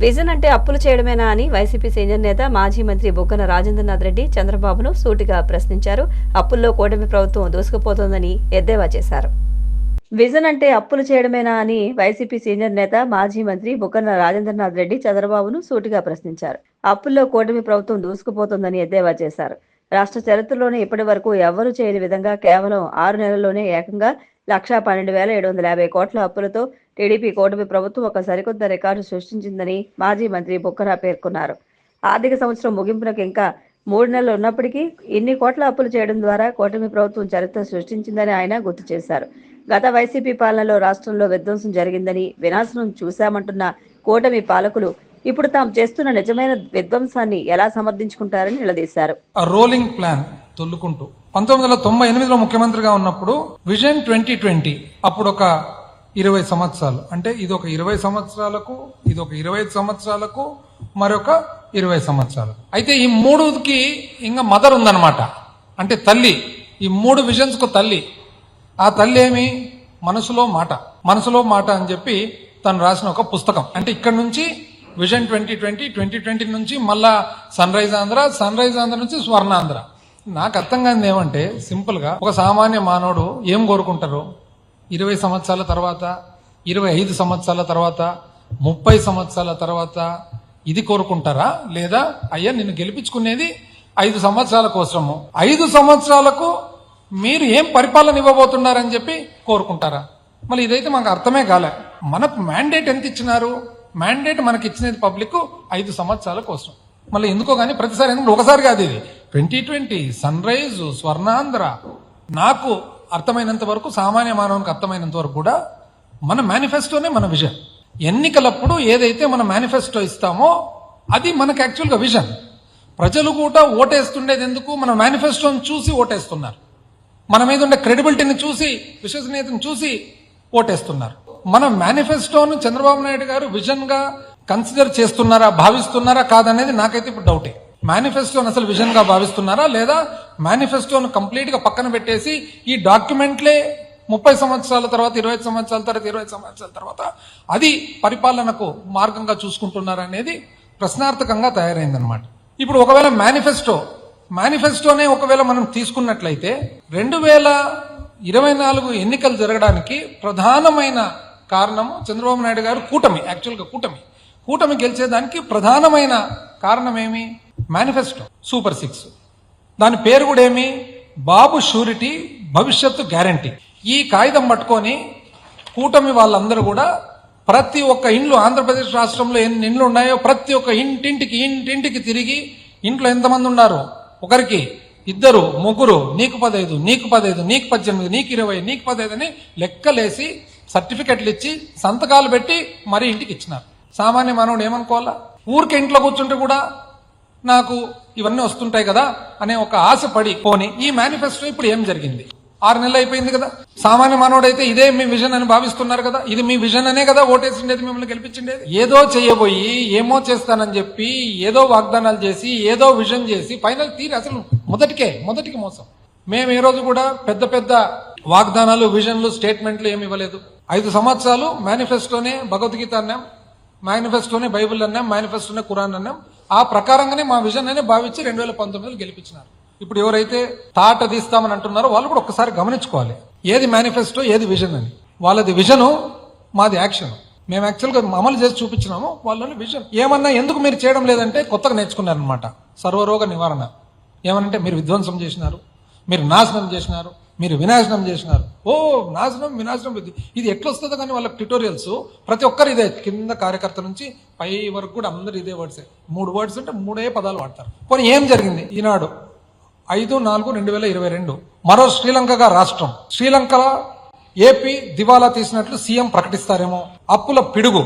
Vision అంటే అప్పులు చేయడమేనా అని వైసీపీ సీనియర్ నేత మాజీ మంత్రి బుగ్గన రాజేంద్రనాథ్ రెడ్డి చంద్రబాబును సూటిగా ప్రశ్నించారు. అప్పుల్లో కూటమి ప్రభుత్వం దూసుకుపోతోందని ఎద్దేవా చేశారు. విజన్ అంటే అప్పులు చేయడమేనా అని వైసీపీ సీనియర్ నేత మాజీ మంత్రి బుగ్గన రాజేంద్రనాథ్ రెడ్డి చంద్రబాబును సూటిగా ప్రశ్నించారు. అప్పుల్లో కూటమి ప్రభుత్వం దూసుకుపోతోందని ఎద్దేవా చేశారు. రాష్ట్ర చరిత్రలోనే ఇప్పటి వరకు ఎవరూ చేయని విధంగా కేవలం ఆరు నెలల్లోనే ఏకంగా లక్షా పన్నెండు వేల ఏడు వందల యాభై కోట్ల అప్పులతో టీడీపీ కూటమి ప్రభుత్వం ఒక సరికొత్త రికార్డు సృష్టించిందని మాజీ మంత్రి బుక్కరా పేర్కొన్నారు. ఆర్థిక సంవత్సరం ముగింపునకు ఇంకా మూడు నెలలు ఉన్నప్పటికీ ఇన్ని కోట్ల అప్పులు చేయడం ద్వారా కూటమి ప్రభుత్వం చరిత్ర సృష్టించిందని ఆయన గుర్తు చేశారు. గత వైసీపీ పాలనలో రాష్ట్రంలో విధ్వంసం జరిగిందని వినాశనం చూశామంటున్న కూటమి పాలకులు ఇప్పుడు తాము చేస్తున్న నిజమైన విధ్వంసాన్ని ఎలా సమర్థించుకుంటారని నిలదీశారు. రోలింగ్ ప్లాన్ తొల్లుకుంటూ పంతొమ్మిది వందల తొంభై ఎనిమిదిలో ముఖ్యమంత్రిగా ఉన్నప్పుడు విజన్ ట్వంటీ ట్వంటీ అప్పుడు ఒక ఇరవై సంవత్సరాలు. అంటే ఇది ఒక ఇరవై సంవత్సరాలకు ఇది ఒక ఇరవై ఐదు సంవత్సరాలకు మరొక ఇరవై సంవత్సరాలు. అయితే ఈ మూడుకి ఇంకా మదర్ ఉందన్నమాట. అంటే తల్లి. ఈ మూడు విజన్స్కు తల్లి. ఆ తల్లి ఏమి? మనసులో మాట. మనసులో మాట అని చెప్పి తను రాసిన ఒక పుస్తకం. అంటే ఇక్కడ నుంచి vision twenty twenty twenty twenty నుంచి మళ్ళా sunrise Andhra sunrise Andhra నుంచి స్వర్ణాంధ్ర. నాకు అర్థం కానిది ఏమంటే సింపుల్గా ఒక సామాన్య మానవుడు ఏం కోరుకుంటారు? ఇరవై సంవత్సరాల తర్వాత ఇరవై ఐదు సంవత్సరాల తర్వాత ముప్పై సంవత్సరాల తర్వాత ఇది కోరుకుంటారా? లేదా అయ్యా నిన్ను గెలిపించుకునేది ఐదు సంవత్సరాల కోసము. ఐదు సంవత్సరాలకు మీరు ఏం పరిపాలన ఇవ్వబోతున్నారని చెప్పి కోరుకుంటారా? మళ్ళీ ఇదైతే మాకు అర్థమే కాలే. మనకు మ్యాండేట్ ఎంత ఇచ్చినారు? మ్యాండేట్ మనకి ఇచ్చినది పబ్లిక్ ఐదు సంవత్సరాల కోసం. మళ్ళీ ఎందుకో కానీ ప్రతిసారి ఎందుకంటే ఒకసారి కాదు ఇది. Twenty twenty sunrise Swarnandhra నాకు అర్థమైనంత వరకు సామాన్య మానవునికి అర్థమైనంత వరకు కూడా మన మేనిఫెస్టోనే మన విజన్ ఎన్నికలప్పుడు ఏదైతే మన మేనిఫెస్టో ఇస్తామో అది మనకు యాక్చువల్గా విజన్ ప్రజలు కూడా ఓటేస్తుండేది ఎందుకు? మన మేనిఫెస్టోని చూసి ఓటేస్తున్నారు. మన మీద ఉండే క్రెడిబిలిటీని చూసి విశ్వసనీయతను చూసి ఓటేస్తున్నారు. మన మేనిఫెస్టోను చంద్రబాబు నాయుడు గారు విజన్గా కన్సిడర్ చేస్తున్నారా భావిస్తున్నారా కాదనేది నాకైతే ఇప్పుడు డౌటే మేనిఫెస్టోను అసలు విజన్గా భావిస్తున్నారా? లేదా మేనిఫెస్టోను కంప్లీట్గా పక్కన పెట్టేసి ఈ డాక్యుమెంట్లే ముప్పై సంవత్సరాల తర్వాత ఇరవై సంవత్సరాల తర్వాత ఇరవై సంవత్సరాల తర్వాత అది పరిపాలనకు మార్గంగా చూసుకుంటున్నారా అనేది ప్రశ్నార్థకంగా తయారైందనమాట ఇప్పుడు ఒకవేళ మేనిఫెస్టో మేనిఫెస్టోనే ఒకవేళ మనం తీసుకున్నట్లయితే రెండు వేల ఇరవై నాలుగు ఎన్నికలు జరగడానికి ప్రధానమైన కారణము చంద్రబాబు నాయుడు గారు కూటమి యాక్చువల్గా కూటమి. కూటమి గెలిచేదానికి ప్రధానమైన కారణం ఏమి? Manifesto super six. దాని పేరు కూడా ఏమి? బాబు షూరిటీ భవిష్యత్తు గ్యారంటీ. ఈ కాగితం పట్టుకొని కూటమి వాళ్ళందరూ కూడా ప్రతి ఒక్క ఇండ్లు ఆంధ్రప్రదేశ్ రాష్ట్రంలో ఎన్ని ఇండ్లు ఉన్నాయో ప్రతి ఒక్క ఇంటింటికి ఇంటింటికి తిరిగి ఇంట్లో ఎంతమంది ఉన్నారు? ఒకరికి ఇద్దరు ముగ్గురు నీకు పదైదు నీకు పదైదు నీకు పద్దెనిమిది నీకు ఇరవై నీకు పదైదు అని లెక్కలేసి సర్టిఫికెట్లు ఇచ్చి సంతకాలు పెట్టి మరీ ఇంటికి ఇచ్చినారు. సామాన్య మానవుడు ఏమనుకోవాలా? ఊరికి ఇంట్లో కూర్చుంటే కూడా నాకు ఇవన్నీ వస్తుంటాయి కదా అనే ఒక ఆశ పడి పోని ఈ మేనిఫెస్టో ఇప్పుడు ఏం జరిగింది? ఆరు నెలలు అయిపోయింది కదా. సామాన్య మానవుడైతే ఇదే మీ విజన్ అని భావిస్తున్నారు కదా. ఇది మీ విజన్ అనే కదా ఓటేసిండేది మిమ్మల్ని గెలిపించిండేది. ఏదో చేయబోయి ఏమో చేస్తానని చెప్పి ఏదో వాగ్దానాలు చేసి ఏదో విజన్ చేసి ఫైనల్ తీరి అసలు మొదటికే మొదటికి మోసం. మేము ఏ రోజు కూడా పెద్ద పెద్ద వాగ్దానాలు విజన్లు స్టేట్మెంట్లు ఏమి ఇవ్వలేదు. ఐదు సంవత్సరాలు మేనిఫెస్టోనే భగవద్గీత అన్నాం మేనిఫెస్టోనే బైబిల్ అన్నాం మేనిఫెస్టోనే ఖురాన్ అన్నాం. ఆ ప్రకారంగానే మా విజన్ అనే భావించి రెండు వేల పంతొమ్మిదిలో గెలిపించినారు. ఇప్పుడు ఎవరైతే తాట తీస్తామని అంటున్నారో వాళ్ళు కూడా ఒక్కసారి గమనించుకోవాలి. ఏది మేనిఫెస్టో ఏది విజన్ అని. వాళ్ళది విజను మాది యాక్షన్ మేము యాక్చువల్గా అమలు చేసి చూపించినాము వాళ్ళని విజన్ ఏమన్నా ఎందుకు మీరు చేయడం లేదంటే కొత్తగా నేర్చుకున్నారనమాట సర్వరోగ నివారణ. ఏమనంటే మీరు విధ్వంసం చేసినారు మీరు నాశనం చేసినారు మీరు వినాశనం చేసినారు. ఓ నాశనం వినాశనం ఇది ఇది కానీ వాళ్ళకి ట్యూటోరియల్స్ ప్రతి ఒక్కరు ఇదే కింద కార్యకర్త నుంచి పై వరకు కూడా అందరు ఇదే వర్డ్సే మూడు వర్డ్స్ అంటే మూడే పదాలు వాడతారు. పోనీ ఏం జరిగింది? ఈనాడు ఐదు నాలుగు రెండు వేల ఇరవై రెండు మరో శ్రీలంకగా రాష్ట్రం. శ్రీలంక ఏపీ దివాలా తీసినట్లు సీఎం ప్రకటిస్తారేమో. అప్పుల పిడుగు.